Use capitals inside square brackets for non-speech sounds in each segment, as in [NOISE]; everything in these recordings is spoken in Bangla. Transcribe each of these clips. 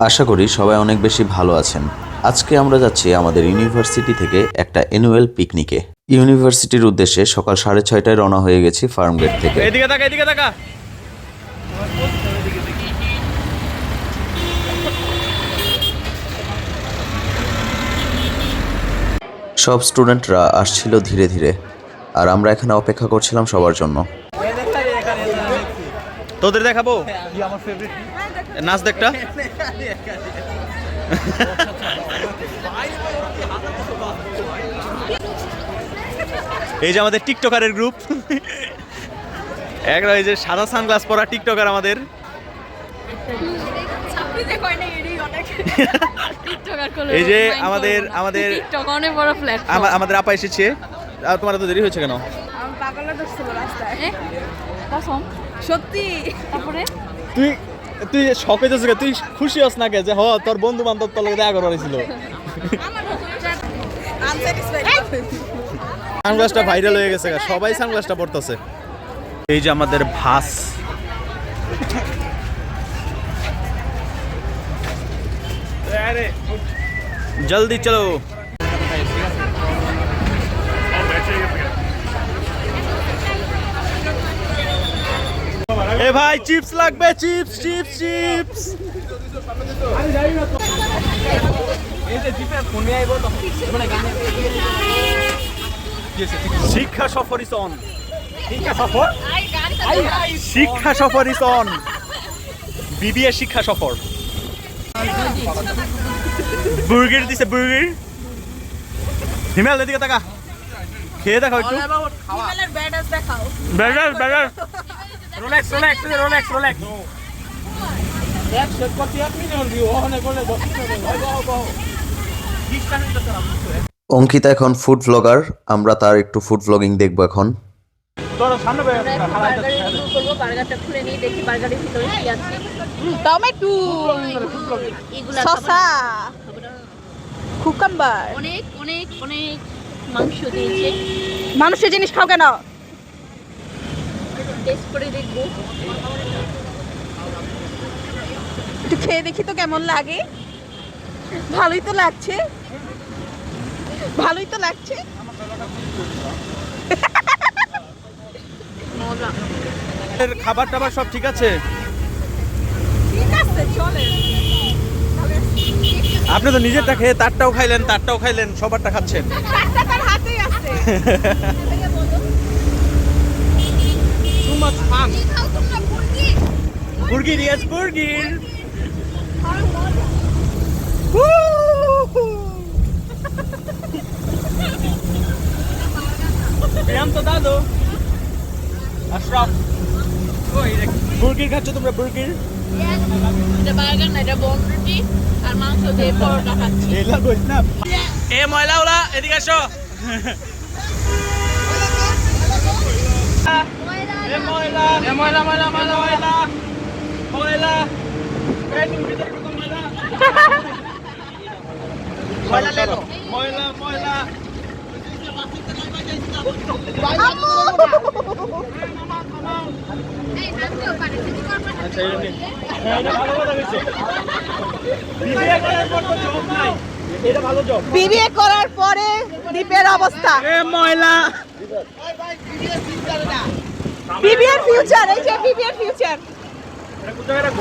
আশা করি সবাই অনেক বেশি ভালো আছেন। আজকে আমরা যাচ্ছি আমাদের ইউনিভার্সিটি থেকে একটা অ্যানুয়াল পিকনিকে ইউনিভার্সিটির উদ্দেশ্যে সকাল সাড়ে ছয়টায় রওনা হয়ে গেছি ফার্ম গেট থেকে। এদিকে তাকা এদিকে তাকা। সব স্টুডেন্টরা আসছিল ধীরে ধীরে আর আমরা এখানে অপেক্ষা করছিলাম সবার জন্য। তোদের দেখাবো? নাচ দেখটা? এই যে আমাদের টিকটকারের গ্রুপ। একটা এই যে সাদা সানগ্লাস পরা টিকটকার আমাদের। এই যে আমাদের- আমাদের- আমাদের আপা এসেছে। আর তোমার তো দেরি হয়েছে কেন? সত্যি। তারপরে? তুই তুই শখে যাচ্ছিস তুই খুশি হস না কে যে হ, তোর বন্ধু বান্ধব তোর লগে দেখা করার ছিল সানগ্লাসটা ভাইরাল হয়ে গেছে সবাই সানগ্লাসটা পড়তেছে এই যে আমাদের ভাস। জলদি চলো। এ ভাই চিপস লাগবে চিপস চিপস চিপস। শিক্ষা সফর ইস অন শিক্ষা সফর? ইস অন বিবিএ শিক্ষা সফর। বুর্গের দিছে বুর্গের। হিমাল এদিকে তাকা। খেয়ে দেখাও একটু। হিমালয়ের ব্যাডাস দেখাও ব্যাগার ব্যাগার Rolex Rolex Rolex Rolex Ankita এখন ফুড ব্লগার আমরা তার একটু ফুড ব্লগিং দেখব এখন। টমেটো। শসা। কুকাম্বার অনেক অনেক অনেক মাংস দিয়েছে। মানুষের জিনিস খাও কেন? টেস্ট করে দেখব। একটু খেয়ে দেখি তো কেমন লাগে। ভালোই তো লাগছে। ভালোই তো লাগছে। খাবার টাবার সব ঠিক আছে? আপনি তো নিজেরটা খেয়ে তারটাও খাইলেন তারটাও খাইলেন সবারটা খাচ্ছেন। [LAUGHS] তার হাতেই আছে বুর্গির ইয়েস বুর্গির প্রিয়ান্ত দাদু। আশরাফ। বুর্গির খাচ্ছ তোমরা বুর্গির এটা বার্গার না এটা বন রুটি আর মাংস দিয়ে পরোটা খাচ্ছি। এলা কইস না। এ ময়লা ওলা এদিকে আসো। ময়লা ময়লা ময়লা ময়লা ময়লা ময়লা। ময়লা। ময়লা লেলো ময়লা ময়লা। আচ্ছা এটা। হ্যাঁ, ভালো কইছে। করার পর তো job নাই। এটা ভালো জব বিয়ে করার পরে বিবিএর ফিউচার এই যে বিবিআর ফিউচার এটা কোথায় রাখব?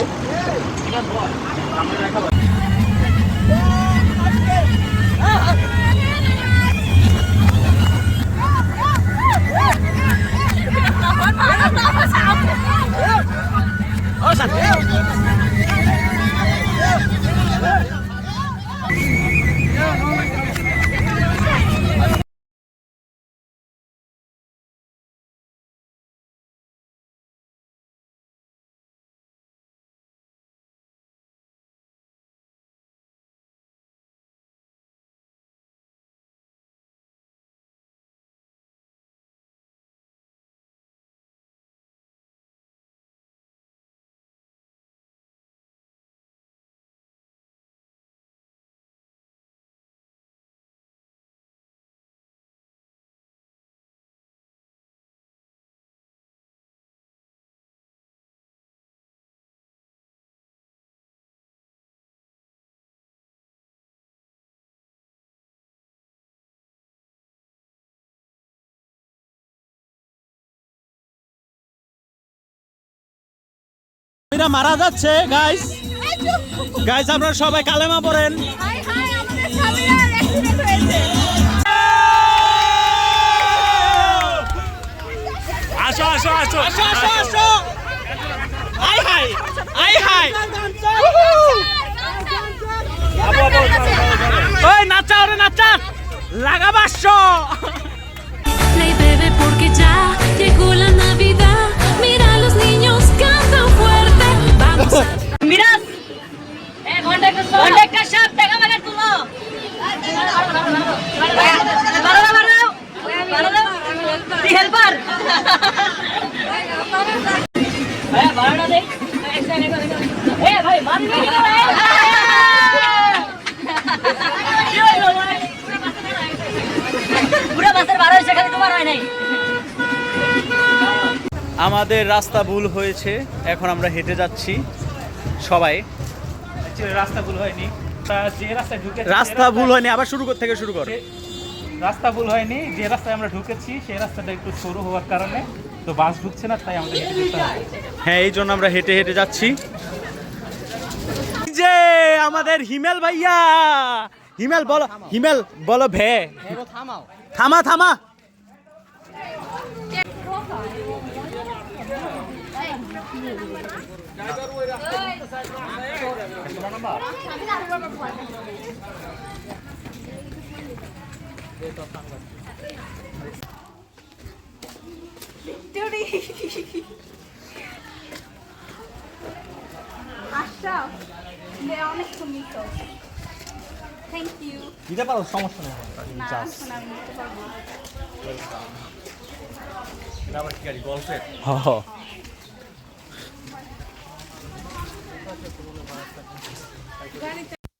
মুসলিমরা মারা যাচ্ছে গাইস গাইস আপনারা সবাই কালেমা পড়েন। হাই হাই আমাদের সামিরার অ্যাক্সিডেন্ট হয়েছে। আসো আসো আসো। আসো আসো আসো। আই হাই আই হাই। ওই নাচা ওরে নাচা। লাগাবাস Play bebé porque ya llegó la Navidad. আমাদের রাস্তা ভুল হয়েছে এখন আমরা হেঁটে যাচ্ছি সবাই। রাস্তা ভুল হয়নি। যে রাস্তায় ঢুকেছি রাস্তা ভুল হয়নি আবার শুরু কর- থেকে শুরু কর। রাস্তা ভুল হয়নি যে রাস্তায় আমরা ঢুকেছি সেই রাস্তাটা একটু সরু হওয়ার কারণে তো বাস ঢুকছে না তাই আমাদের হেঁটে যেতে হবে। হ্যাঁ এই জন্য আমরা হেঁটে হেঁটে যাচ্ছি। যে আমাদের হিমেল ভাইয়া হিমেল বলো হিমেল বলো ভে। থামা থামা। আশরাফ অনেক সুন্দর থ্যাংক ইউ দিতে পারো সমস্যা নেই। না আমি নিতে পারব।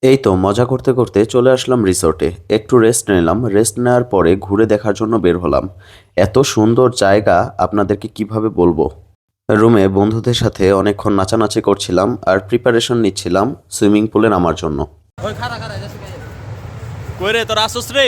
এই তো মজা করতে করতে চলে আসলাম রিসোর্টে। একটু রেস্ট নিলাম। রেস্ট নেওয়ার পরে ঘুরে দেখার জন্য বের হলাম। এত সুন্দর জায়গা আপনাদেরকে কীভাবে বলব? রুমে বন্ধুদের সাথে অনেকক্ষণ নাচানাচি করছিলাম আর প্রিপারেশন নিচ্ছিলাম সুইমিং পুলে নামার জন্য। কই রে তোর আসস রে?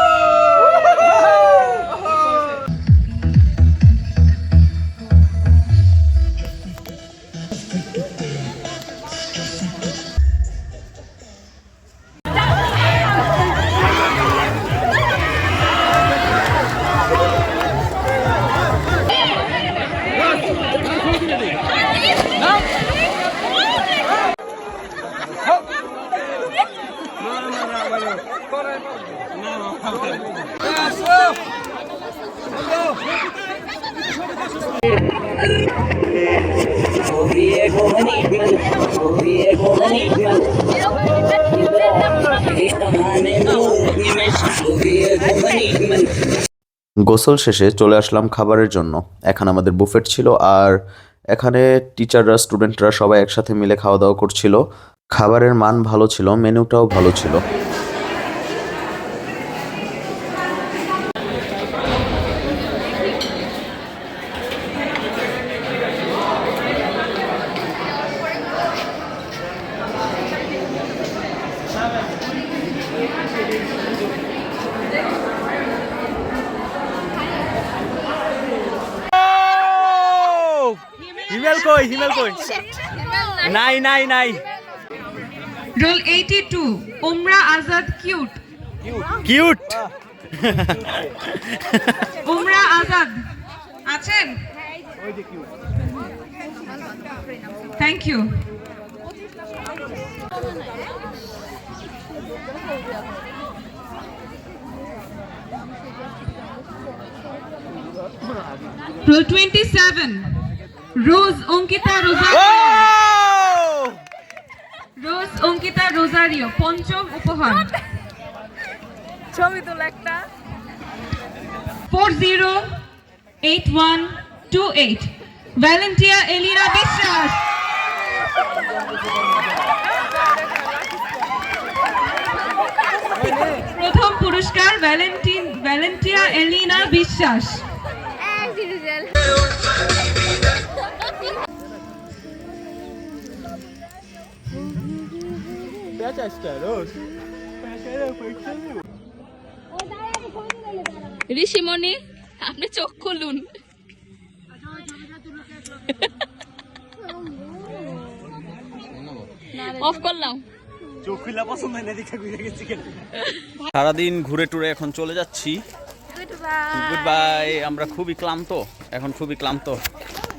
গোসল শেষে চলে আসলাম খাবারের জন্য। এখানে আমাদের বুফেট ছিল আর এখানে টিচাররা, স্টুডেন্টরা সবাই একসাথে মিলে খাওয়া দাওয়া করছিল। খাবারের মান ভালো ছিল, মেনুটাও ভালো ছিল হিমেল কই হিমেল কই? নাই নাই নাই। রোল 82 ওমরা আজাদ কিউট কিউট ওমরা আজাদ আছেন thank you roll 27 Rose Ankita Rozario. Rose Ankita Rozario পঞ্চম উপহার। ছবি তোলা একটা। Four zero eight one two eight. Valentia Elina Biswas. প্রথম পুরস্কার ভ্যালেন্টিন ভ্যালেন্টিয়া এলিনা বিশ্বাস। ঋষিমণি আপনি চোখ খুলুন। অফ করলাম। চোখ খুলা পছন্দ না দেখে ঘুরে গেছি কেন? সারাদিন ঘুরে টুরে এখন চলে যাচ্ছি। গুড বাই আমরা খুবই ক্লান্ত এখন খুবই ক্লান্ত।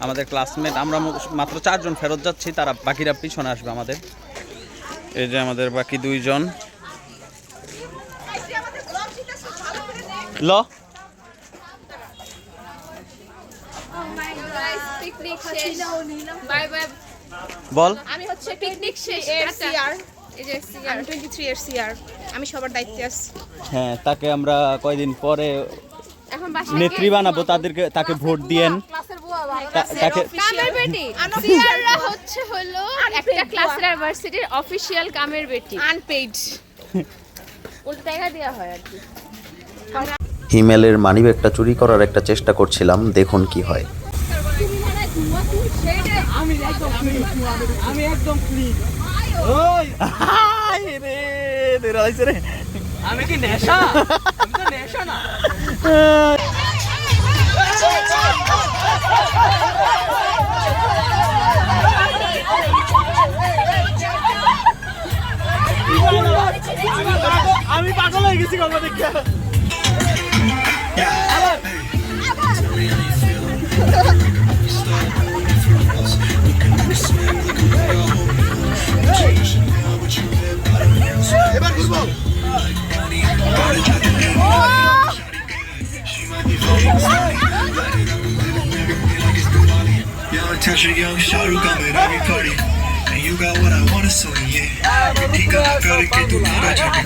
আমাদের ক্লাসমেট আমরা মাত্র চারজন ফেরত যাচ্ছি তারা বাকিরা পিছনে আসবে আমাদের। এই যে আমাদের বাকি দুইজন। ল। বল। আমি হচ্ছে পিকনিক শেষ সিআর এই যে আমি টোয়েন্টি এর সিআর আমি সবার দায়িত্বে আছি হ্যাঁ তাকে আমরা কয়দিন পরে নেত্রী বানাবো তাদেরকে তাকে ভোট দিয়েন। কামের বেটি সিয়াররা হচ্ছে হলো একটা ক্লাসের ইউনিভার্সিটির অফিশিয়াল কামের বেটি আনপেইড উল্টো টাকা দেওয়া হয় আর কি হিমেলের মানিব্যাগটা চুরি করার একটা চেষ্টা করছিলাম দেখুন কি হয় আমি কি নেশা আমি তো নেশা না আমি পাগল হয়ে গেছি গল্প দেখে।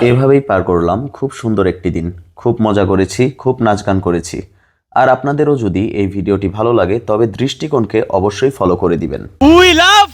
এভাবেই পার করলাম। খুব সুন্দর একটি দিন। খুব মজা করেছি, খুব নাচ গান করেছি। আর আপনাদেরও যদি এই ভিডিওটি ভালো লাগে, তবে দৃষ্টিকোণকে অবশ্যই ফলো করে দিবেন। উইলা